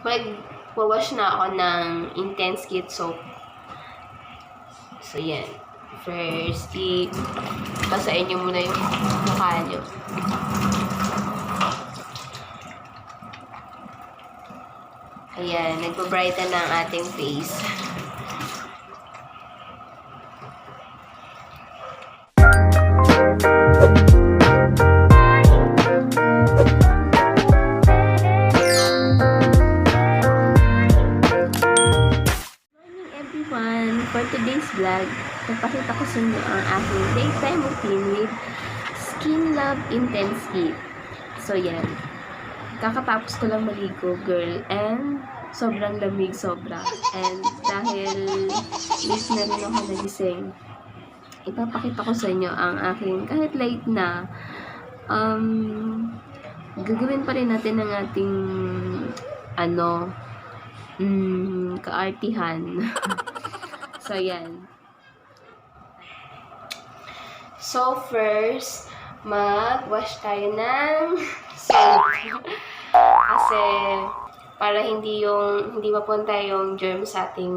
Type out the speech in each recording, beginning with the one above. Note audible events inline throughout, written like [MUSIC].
Mag-wash na ako ng intense kit soap. So, yan. First, i-basahin nyo muna yung mukha nyo. Ayan, nagpa-brighten na ang ating face. Today's vlog, napakita ko sa inyo ang aking daytime routine with Skin Love Intense Heat. So yan, kakatapos ko lang maligo girl and sobrang lamig sobra. And dahil late na rin ako nagising, ipapakita ko sa inyo ang aking kahit late na um, gagawin pa rin natin ang ating ano mm, kaartihan. [LAUGHS] so, yan. So, first, mag-wash tayo ng [LAUGHS] soap. Kasi, para hindi yung, hindi mapunta yung germs sa ating,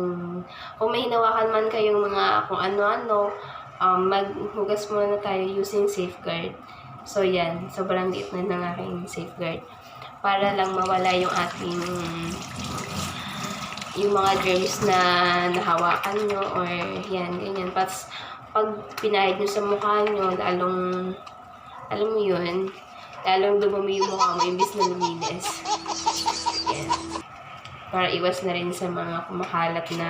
kung may hinawakan man kayong mga kung ano-ano, um, maghugas muna tayo using safeguard. So, yan. Sobrang liit na ng aking safeguard. Para lang mawala yung ating yung mga germs na nahawakan nyo or yan, ganyan. Tapos, pag pinahid nyo sa mukha nyo, lalong, alam mo yun, lalong dumumi yung mukha mo, imbis na luminis. Yan. Para iwas na rin sa mga kumakalat na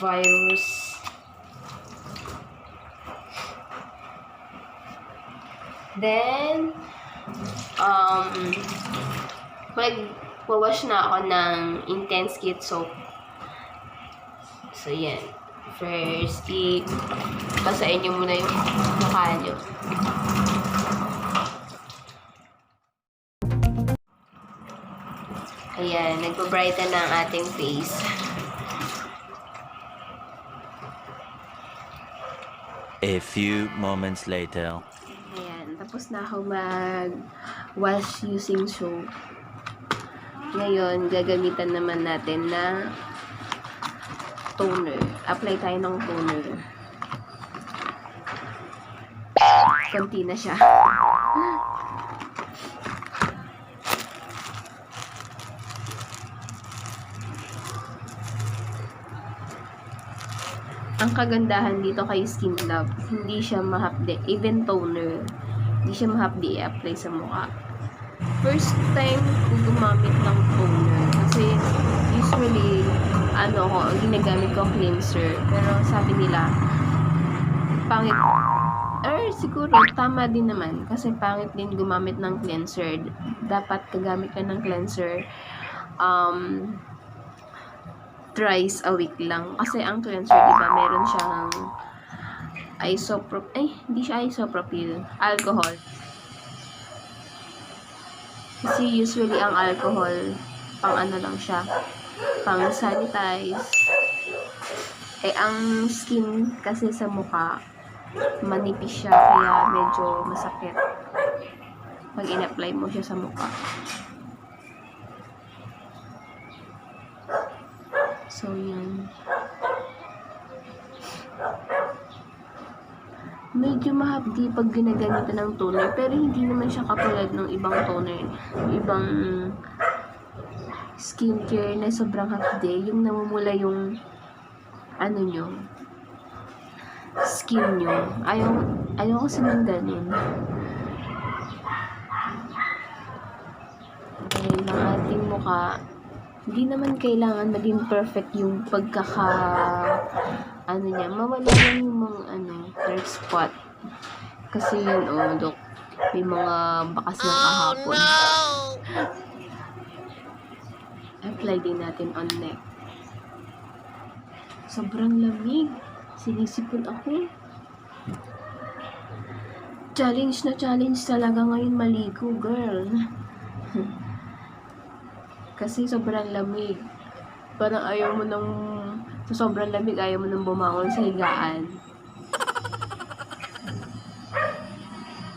virus. Then, um, mag-wash na ako ng intense kit soap. So, yan. First, i-basahin nyo muna yung mukha nyo. Ayan, nagpa-brighten na ang ating face. A few moments later. Ayan, tapos na ako mag-wash using soap. Ngayon, gagamitan naman natin na toner. Apply tayo ng toner. Konti na siya. Ang kagandahan dito kay Skin Love, hindi siya mahapde, even toner, hindi siya mahapde i-apply sa mukha. First time ko gumamit ng toner kasi usually ano ko, ginagamit ko cleanser. Pero sabi nila, pangit or siguro tama din naman kasi pangit din gumamit ng cleanser. Dapat kagamit ka ng cleanser um, thrice a week lang. Kasi ang cleanser, di ba, meron siyang isopropyl, eh, hindi siya isopropyl, alcohol. Kasi usually ang alcohol, pang ano lang siya, pang sanitize. Eh, ang skin kasi sa mukha, manipis siya, kaya medyo masakit pag in-apply mo siya sa mukha. So, yan. Medyo mahapdi pag ginaganitan ng toner, pero hindi naman siya katulad ng ibang toner. Ibang skincare na sobrang hapdi, yung namumula yung ano nyo, skin nyo. Ayaw, ayaw kasi ng ganun. Dahil ng ating mukha, hindi naman kailangan maging perfect yung pagkaka ano niya, mawala lang yung mga ano, dark spot. Kasi yun, oh, dok, may mga bakas ng kahapon. Apply din natin on neck. Sobrang lamig. Sinisipon ako. Challenge na challenge talaga ngayon maligo, girl. [LAUGHS] Kasi sobrang lamig. Parang ayaw mo nang, sa sobrang lamig, ayaw mo nang bumangon sa higaan.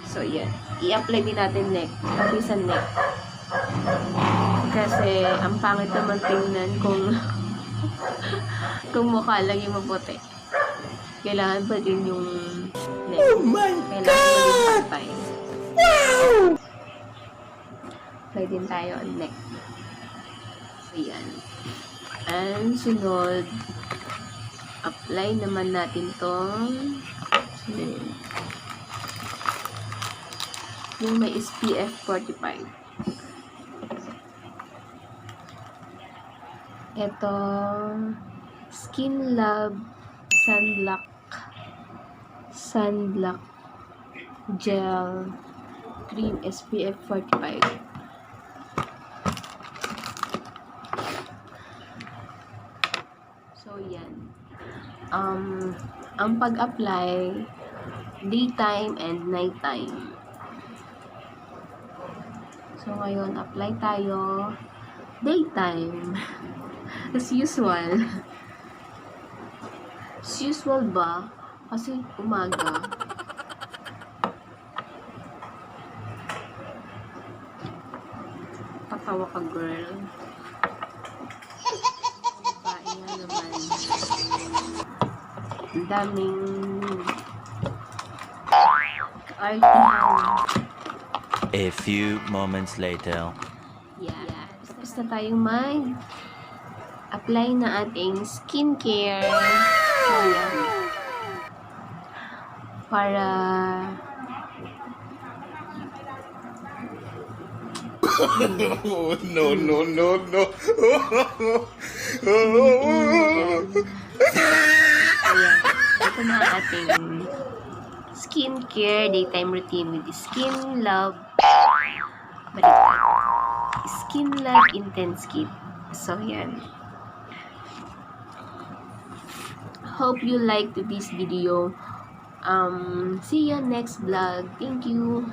So, yan. I-apply din natin neck. Pati sa neck. Kasi, ang pangit naman tingnan kung [LAUGHS] kung mukha lang yung maputi. Kailangan pa din yung neck. Oh my Kailangan din pantay. Wow! Try din tayo on neck. So, yan. And sunod, apply naman natin tong yung may SPF 45. Ito, Skin Lab Sunblock Sunblock Gel Cream SPF 45. So, yan. Um, ang pag-apply, daytime and nighttime. So, ngayon, apply tayo daytime. [LAUGHS] As usual. As usual ba? Kasi umaga. Patawa ka, girl. Daming artihan. A few moments later. Yeah. Tapos na tayong mag apply na ating skincare. So, yan. Para [LAUGHS] no, no, no, no. [LAUGHS] Ito na ang ating skincare daytime routine with Skin Love. Baliktad. Skin Love Intense Kit. So, yan. Hope you liked this video. Um, see you next vlog. Thank you.